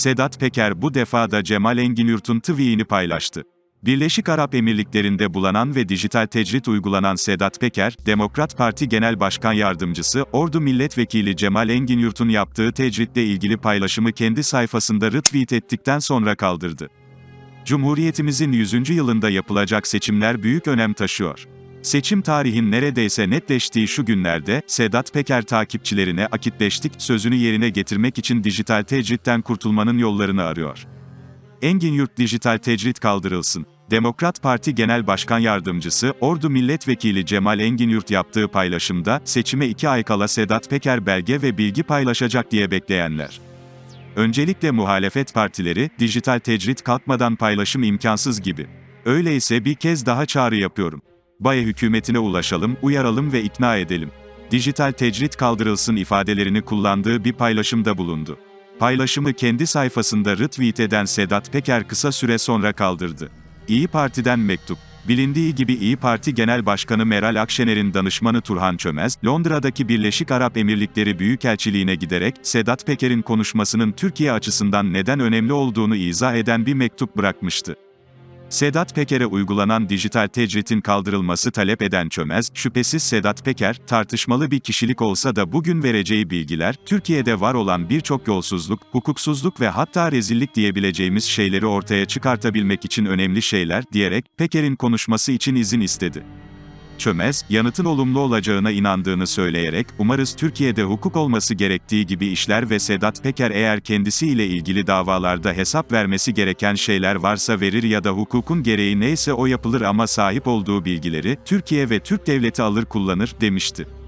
Sedat Peker bu defa da Cemal Enginyurt'un tweetini paylaştı. Birleşik Arap Emirlikleri'nde bulanan ve dijital tecrit uygulanan Sedat Peker, Demokrat Parti Genel Başkan Yardımcısı, Ordu Milletvekili Cemal Enginyurt'un yaptığı tecritle ilgili paylaşımı kendi sayfasında retweet ettikten sonra kaldırdı. Cumhuriyetimizin 100. yılında yapılacak seçimler büyük önem taşıyor. Seçim tarihin neredeyse netleştiği şu günlerde, Sedat Peker takipçilerine akitleştik sözünü yerine getirmek için dijital tecritten kurtulmanın yollarını arıyor. Engin Yurt dijital tecrit kaldırılsın. Demokrat Parti Genel Başkan Yardımcısı, Ordu Milletvekili Cemal Enginyurt yaptığı paylaşımda, seçime iki ay kala Sedat Peker belge ve bilgi paylaşacak diye bekleyenler. Öncelikle muhalefet partileri, dijital tecrit kalkmadan paylaşım imkansız gibi. Öyleyse bir kez daha çağrı yapıyorum. Baye hükümetine ulaşalım, uyaralım ve ikna edelim. Dijital tecrit kaldırılsın ifadelerini kullandığı bir paylaşımda bulundu. Paylaşımı kendi sayfasında retweet eden Sedat Peker kısa süre sonra kaldırdı. İyi Parti'den mektup. Bilindiği gibi İyi Parti Genel Başkanı Meral Akşener'in danışmanı Turhan Çömez, Londra'daki Birleşik Arap Emirlikleri Büyükelçiliğine giderek, Sedat Peker'in konuşmasının Türkiye açısından neden önemli olduğunu izah eden bir mektup bırakmıştı. Sedat Peker'e uygulanan dijital tecritin kaldırılması talep eden Çömez, şüphesiz Sedat Peker, tartışmalı bir kişilik olsa da bugün vereceği bilgiler, Türkiye'de var olan birçok yolsuzluk, hukuksuzluk ve hatta rezillik diyebileceğimiz şeyleri ortaya çıkartabilmek için önemli şeyler, diyerek, Peker'in konuşması için izin istedi. Çömez, yanıtın olumlu olacağına inandığını söyleyerek, umarız Türkiye'de hukuk olması gerektiği gibi işler ve Sedat Peker eğer kendisiyle ilgili davalarda hesap vermesi gereken şeyler varsa verir ya da hukukun gereği neyse o yapılır ama sahip olduğu bilgileri, Türkiye ve Türk devleti alır kullanır, demişti.